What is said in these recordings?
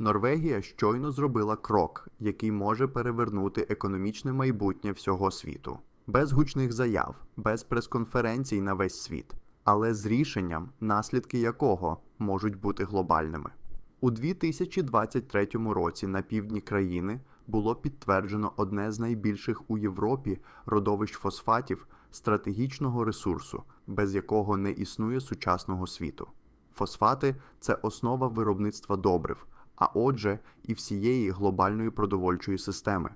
Норвегія щойно зробила крок, який може перевернути економічне майбутнє всього світу. Без гучних заяв, без прес-конференцій на весь світ, але з рішенням, наслідки якого можуть бути глобальними. У 2023 році на півдні країни було підтверджено одне з найбільших у Європі родовищ фосфатів стратегічного ресурсу, без якого не існує сучасного світу. Фосфати це основа виробництва добрив, а отже, і всієї глобальної продовольчої системи.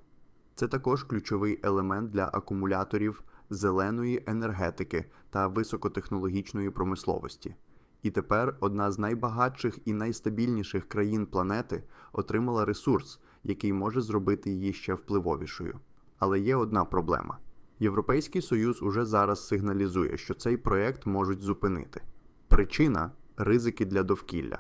Це також ключовий елемент для акумуляторів зеленої енергетики та високотехнологічної промисловості. І тепер одна з найбагатших і найстабільніших країн планети отримала ресурс, який може зробити її ще впливовішою. Але є одна проблема: Європейський Союз уже зараз сигналізує, що цей проект можуть зупинити. Причина ризики для довкілля.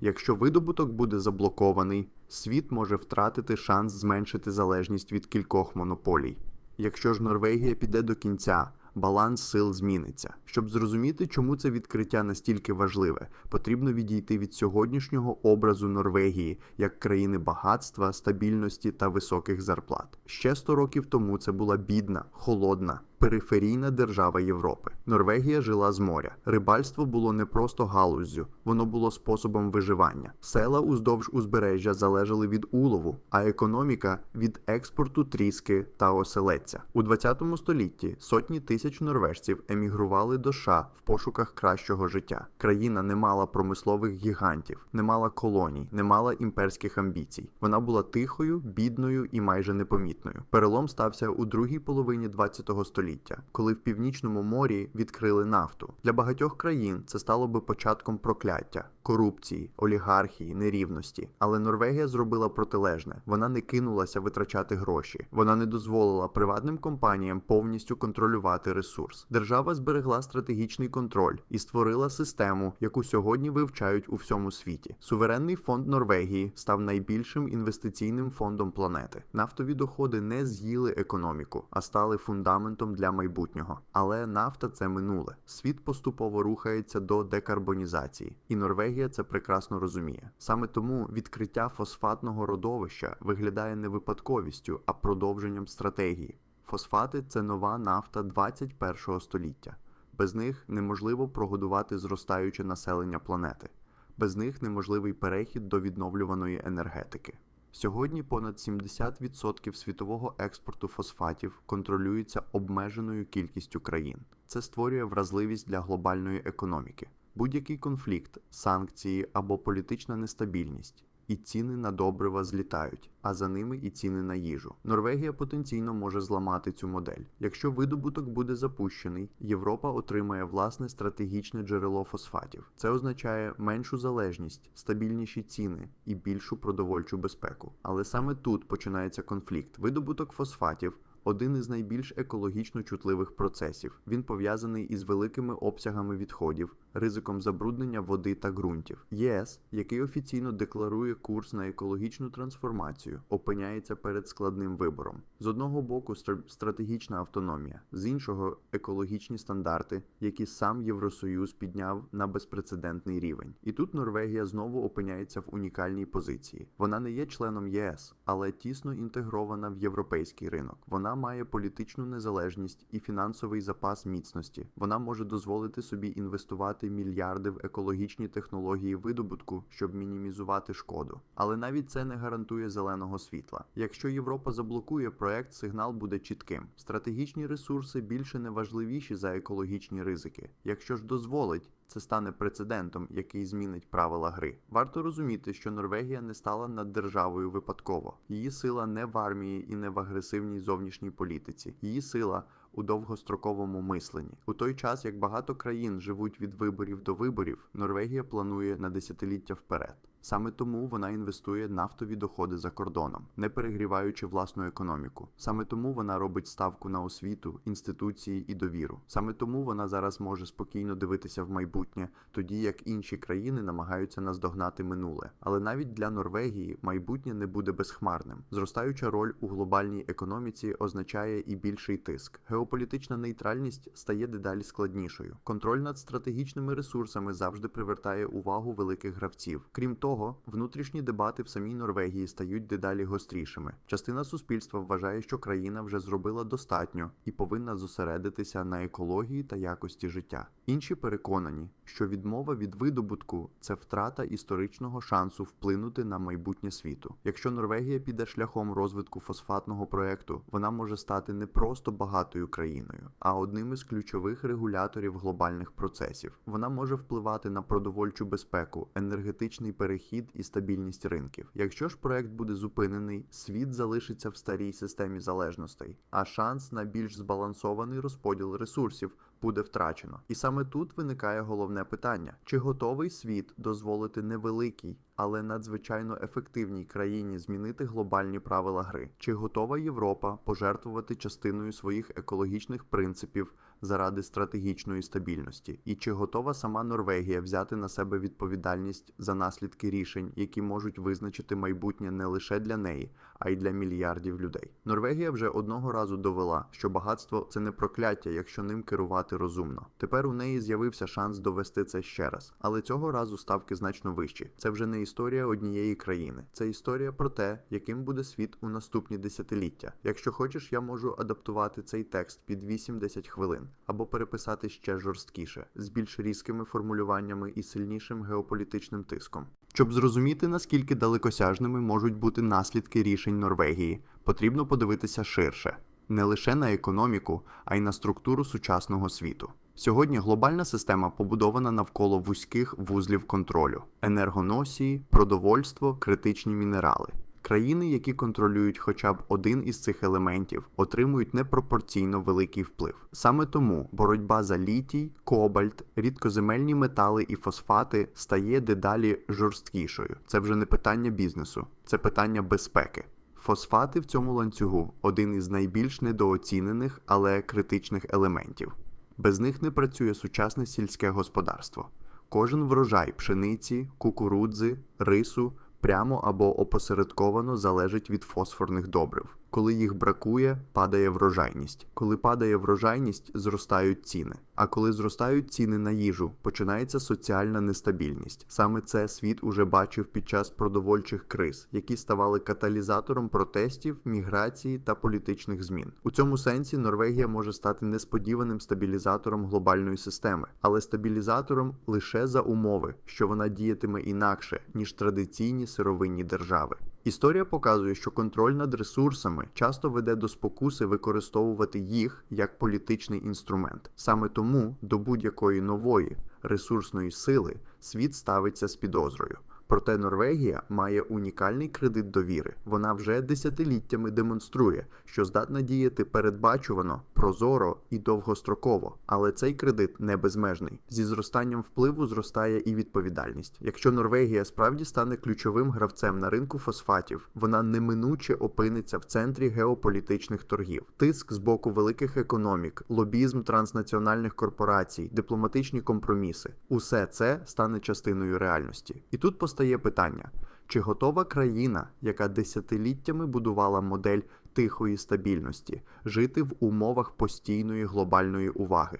Якщо видобуток буде заблокований, світ може втратити шанс зменшити залежність від кількох монополій. Якщо ж Норвегія піде до кінця, баланс сил зміниться. Щоб зрозуміти, чому це відкриття настільки важливе, потрібно відійти від сьогоднішнього образу Норвегії як країни багатства, стабільності та високих зарплат. Ще 100 років тому це була бідна, холодна, периферійна держава Європи. Норвегія жила з моря. Рибальство було не просто галуздю, воно було способом виживання. Села уздовж узбережжя залежали від улову, а економіка від експорту тріски та оселедця. У 20 столітті сотні тисяч норвежців емігрували до США в пошуках кращого життя. Країна не мала промислових гігантів, не мала колоній, не мала імперських амбіцій. Вона була тихою, бідною і майже непомітною. Перелом стався у другій половині 20 століття, коли в північному морі відкрили нафту. Для багатьох країн це стало би початком прокляття, корупції, олігархії, нерівності. Але Норвегія зробила протилежне. Вона не кинулася витрачати гроші. Вона не дозволила приватним компаніям повністю контролювати ресурс. Держава зберегла стратегічний контроль і створила систему, яку сьогодні вивчають у всьому світі. Суверенний фонд Норвегії став найбільшим інвестиційним фондом планети. Нафтові доходи не з'їли економіку, а стали фундаментом для майбутнього. Але нафта це минуле. Світ поступово рухається до декарбонізації, і Норвегія це прекрасно розуміє. Саме тому відкриття фосфатного родовища виглядає не випадковістю, а продовженням стратегії. Фосфати це нова нафта 21 століття. Без них неможливо прогодувати зростаюче населення планети. Без них неможливий перехід до відновлюваної енергетики. Сьогодні понад 70% світового експорту фосфатів контролюється обмеженою кількістю країн. Це створює вразливість для глобальної економіки. Будь-який конфлікт, санкції або політична нестабільність. І ціни на добрива злітають, а за ними і ціни на їжу. Норвегія потенційно може зламати цю модель. Якщо видобуток буде запущений, Європа отримає власне стратегічне джерело фосфатів. Це означає меншу залежність, стабільніші ціни і більшу продовольчу безпеку. Але саме тут починається конфлікт. Видобуток фосфатів. Один із найбільш екологічно чутливих процесів. Він пов'язаний із великими обсягами відходів, ризиком забруднення води та ґрунтів. ЄС, який офіційно декларує курс на екологічну трансформацію, опиняється перед складним вибором. З одного боку, стратегічна автономія, з іншого екологічні стандарти, які сам Євросоюз підняв на безпрецедентний рівень. І тут Норвегія знову опиняється в унікальній позиції. Вона не є членом ЄС, але тісно інтегрована в європейський ринок. Вона має політичну незалежність і фінансовий запас міцності. Вона може дозволити собі інвестувати мільярди в екологічні технології видобутку, щоб мінімізувати шкоду. Але навіть це не гарантує зеленого світла. Якщо Європа заблокує проект, сигнал буде чітким. Стратегічні ресурси більше не важливіші за екологічні ризики. Якщо ж дозволить. Це стане прецедентом, який змінить правила гри. Варто розуміти, що Норвегія не стала над державою випадково. Її сила не в армії і не в агресивній зовнішній політиці. Її сила у довгостроковому мисленні. У той час, як багато країн живуть від виборів до виборів, Норвегія планує на десятиліття вперед. Саме тому вона інвестує нафтові доходи за кордоном, не перегріваючи власну економіку. Саме тому вона робить ставку на освіту, інституції і довіру. Саме тому вона зараз може спокійно дивитися в майбутнє, тоді як інші країни намагаються наздогнати минуле. Але навіть для Норвегії майбутнє не буде безхмарним. Зростаюча роль у глобальній економіці означає і більший тиск. Геополітична нейтральність стає дедалі складнішою. Контроль над стратегічними ресурсами завжди привертає увагу великих гравців. Крім того, того, внутрішні дебати в самій Норвегії стають дедалі гострішими. Частина суспільства вважає, що країна вже зробила достатньо і повинна зосередитися на екології та якості життя. Інші переконані, що відмова від видобутку це втрата історичного шансу вплинути на майбутнє світу. Якщо Норвегія піде шляхом розвитку фосфатного проекту, вона може стати не просто багатою країною, а одним із ключових регуляторів глобальних процесів. Вона може впливати на продовольчу безпеку, енергетичний перехід і стабільність ринків. Якщо ж проект буде зупинений, світ залишиться в старій системі залежностей, а шанс на більш збалансований розподіл ресурсів буде втрачено. І саме тут виникає головне питання: чи готовий світ дозволити невеликій, але надзвичайно ефективній країні змінити глобальні правила гри? Чи готова Європа пожертвувати частиною своїх екологічних принципів заради стратегічної стабільності? І чи готова сама Норвегія взяти на себе відповідальність за наслідки рішень, які можуть визначити майбутнє не лише для неї, а й для мільярдів людей? Норвегія вже одного разу довела, що багатство це не прокляття, якщо ним керувати розумно. Тепер у неї з'явився шанс довести це ще раз, але цього разу ставки значно вищі. Це вже не історія однієї країни, це історія про те, яким буде світ у наступні десятиліття. Якщо хочеш, я можу адаптувати цей текст під 8-10 хвилин або переписати ще жорсткіше, з більш різкими формулюваннями і сильнішим геополітичним тиском. Щоб зрозуміти, наскільки далекосяжними можуть бути наслідки рішень Норвегії, потрібно подивитися ширше не лише на економіку, а й на структуру сучасного світу. Сьогодні глобальна система побудована навколо вузьких вузлів контролю: енергоносії, продовольство, критичні мінерали. Країни, які контролюють хоча б один із цих елементів, отримують непропорційно великий вплив. Саме тому боротьба за літій, кобальт, рідкоземельні метали і фосфати стає дедалі жорсткішою. Це вже не питання бізнесу, це питання безпеки. Фосфати в цьому ланцюгу один із найбільш недооцінених, але критичних елементів. Без них не працює сучасне сільське господарство. Кожен врожай пшениці, кукурудзи, рису прямо або опосередковано залежить від фосфорних добрив. Коли їх бракує, падає врожайність. Коли падає врожайність, зростають ціни. А коли зростають ціни на їжу, починається соціальна нестабільність. Саме це світ уже бачив під час продовольчих криз, які ставали каталізатором протестів, міграції та політичних змін. У цьому сенсі Норвегія може стати несподіваним стабілізатором глобальної системи, але стабілізатором лише за умови, що вона діятиме інакше ніж традиційні сировинні держави. Історія показує, що контроль над ресурсами часто веде до спокуси використовувати їх як політичний інструмент. Саме тому до будь-якої нової ресурсної сили світ ставиться з підозрою. Проте Норвегія має унікальний кредит довіри. Вона вже десятиліттями демонструє, що здатна діяти передбачувано, прозоро і довгостроково. Але цей кредит не безмежний. Зі зростанням впливу зростає і відповідальність. Якщо Норвегія справді стане ключовим гравцем на ринку фосфатів, вона неминуче опиниться в центрі геополітичних торгів. Тиск з боку великих економік, лобізм транснаціональних корпорацій, дипломатичні компроміси усе це стане частиною реальності. І тут постає питання: чи готова країна, яка десятиліттями будувала модель тихої стабільності, жити в умовах постійної глобальної уваги?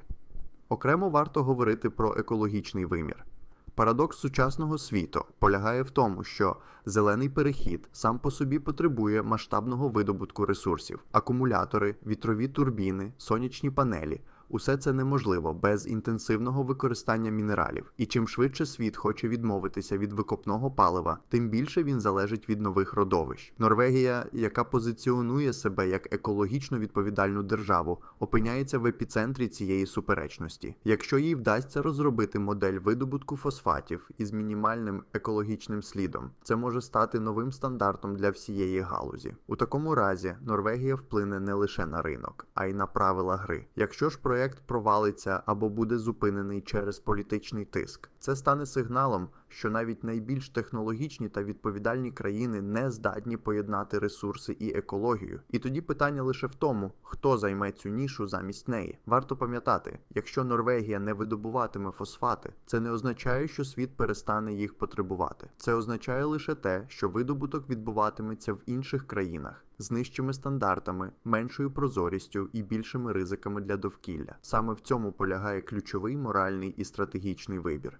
Окремо варто говорити про екологічний вимір. Парадокс сучасного світу полягає в тому, що зелений перехід сам по собі потребує масштабного видобутку ресурсів: акумулятори, вітрові турбіни, сонячні панелі. Усе це неможливо без інтенсивного використання мінералів. І чим швидше світ хоче відмовитися від викопного палива, тим більше він залежить від нових родовищ. Норвегія, яка позиціонує себе як екологічно відповідальну державу, опиняється в епіцентрі цієї суперечності. Якщо їй вдасться розробити модель видобутку фосфатів із мінімальним екологічним слідом, це може стати новим стандартом для всієї галузі. У такому разі Норвегія вплине не лише на ринок, а й на правила гри. Якщо ж проєкт провалиться або буде зупинений через політичний тиск, це стане сигналом, що навіть найбільш технологічні та відповідальні країни не здатні поєднати ресурси і екологію. І тоді питання лише в тому, хто займе цю нішу замість неї. Варто пам'ятати, якщо Норвегія не видобуватиме фосфати, це не означає, що світ перестане їх потребувати. Це означає лише те, що видобуток відбуватиметься в інших країнах. З нижчими стандартами, меншою прозорістю і більшими ризиками для довкілля. Саме в цьому полягає ключовий моральний і стратегічний вибір.